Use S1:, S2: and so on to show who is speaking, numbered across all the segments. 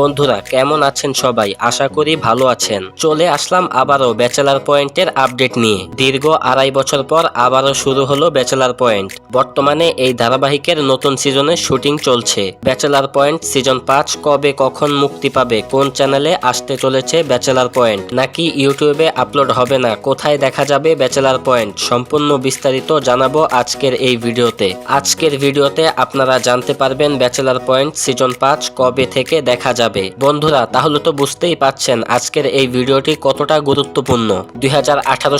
S1: বন্ধুরা, কেমন আছেন সবাই? আশা করি ভালো আছেন। চলে আসলাম আবারও ব্যাচেলার পয়েন্টের আপডেট নিয়ে। দীর্ঘ আড়াই বছর পর আবারও শুরু হলো ব্যাচেলার পয়েন্ট বর্তমানে এই ধারাবাহিকের নতুন সিজনের শুটিং চলছে। ব্যাচেলার পয়েন্ট সিজন পাঁচ কবে কখন মুক্তি পাবে, কোন চ্যানেলে আসতে চলেছে ব্যাচেলার পয়েন্ট নাকি ইউটিউবে আপলোড হবে না, কোথায় দেখা যাবে ব্যাচেলার পয়েন্ট সম্পূর্ণ বিস্তারিত জানাব আজকের এই ভিডিওতে। আজকের ভিডিওতে আপনারা জানতে পারবেন ব্যাচেলার পয়েন্ট সিজন পাঁচ কবে থেকে দেখা যাবে। বন্ধুরা, তাহলে তো বুঝতেই পাচ্ছেন আজকের এই ভিডিওটি কতটা গুরুত্বপূর্ণ। দুই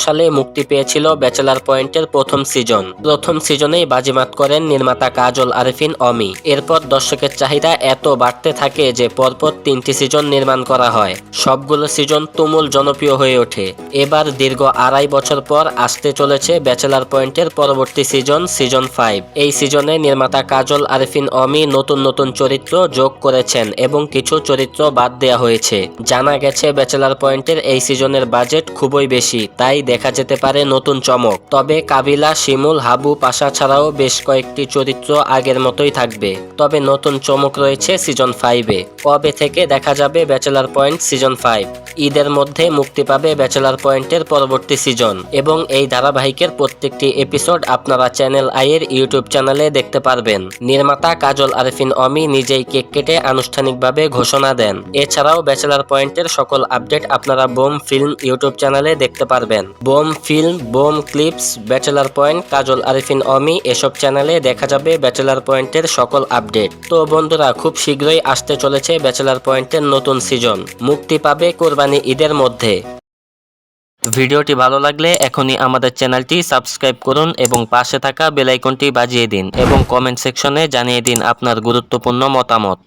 S1: সালে মুক্তি পেয়েছিল ব্যাচেলার পয়েন্টের প্রথম সিজন। প্রথম সিজনেই বাজিমাত করেন নির্মাতা কাজল আরেফিন অমি। এরপর দর্শকের চাহিদা এত বাড়তে থাকে যে পরপর তিনটি সিজন নির্মাণ করা হয়। সবগুলো সিজন তুমুল জনপ্রিয় হয়ে ওঠে। এবার দীর্ঘ আড়াই বছর পর আসতে চলেছে ব্যাচেলার পয়েন্টের পরবর্তী সিজন সিজন ফাইভ। এই সিজনে নির্মাতা কাজল আরেফিন অমি নতুন নতুন চরিত্র যোগ করেছেন এবং কিছু চরিত্র বাদ দেওয়া হয়েছে। জানা গেছে ব্যাচেলার পয়েন্টের এই সিজনের বাজেট খুবই বেশি, তাই দেখা যেতে পারে নতুন চমক। তবে কাবিলা, শিমুল, হাবু, পাশা ছাড়াও বেশ কয়েকটি চরিত্র আগের মতোই থাকবে। তবে নতুন চমক রয়েছে সিজন ফাইভে কবে থেকে দেখা যাবে ব্যাচেলার পয়েন্ট সিজন ফাইভ ঈদের মধ্যে মুক্তি পাবে ব্যাচেলার পয়েন্টের পরবর্তী সিজন। এবং এই ধারাবাহিকের প্রত্যেকটি এপিসোড আপনারা চ্যানেল আইয়ের ইউটিউব চ্যানেলে দেখতে পারবেন। নির্মাতা কাজল আরেফিন অমি নিজেই কেক কেটে আনুষ্ঠানিকভাবে ঘোষণা দেন। এছাড়াও ব্যাচেলার পয়েন্টের সকল আপডেট আপনারা বোম ফিল্ম ইউটিউব চ্যানেলে দেখতে পারবেন। Bom film, Bom clips, bachelor point, Kajal Arefin Ome, এসব চ্যানেলে দেখা যাবে ব্যাচেলার পয়েন্টের সকল আপডেট। তো বন্ধুরা, খুব শীঘ্রই আসতে চলেছে ব্যাচেলার পয়েন্টের নতুন সিজন। মুক্তি পাবে কোরবানি ঈদের মধ্যে। ভিডিওটি ভালো লাগলে এখনই আমাদের চ্যানেলটি সাবস্ক্রাইব করুন এবং পাশে থাকা বেল আইকনটি বাজিয়ে দিন এবং কমেন্ট সেকশনে জানিয়ে দিন আপনার গুরুত্বপূর্ণ মতামত।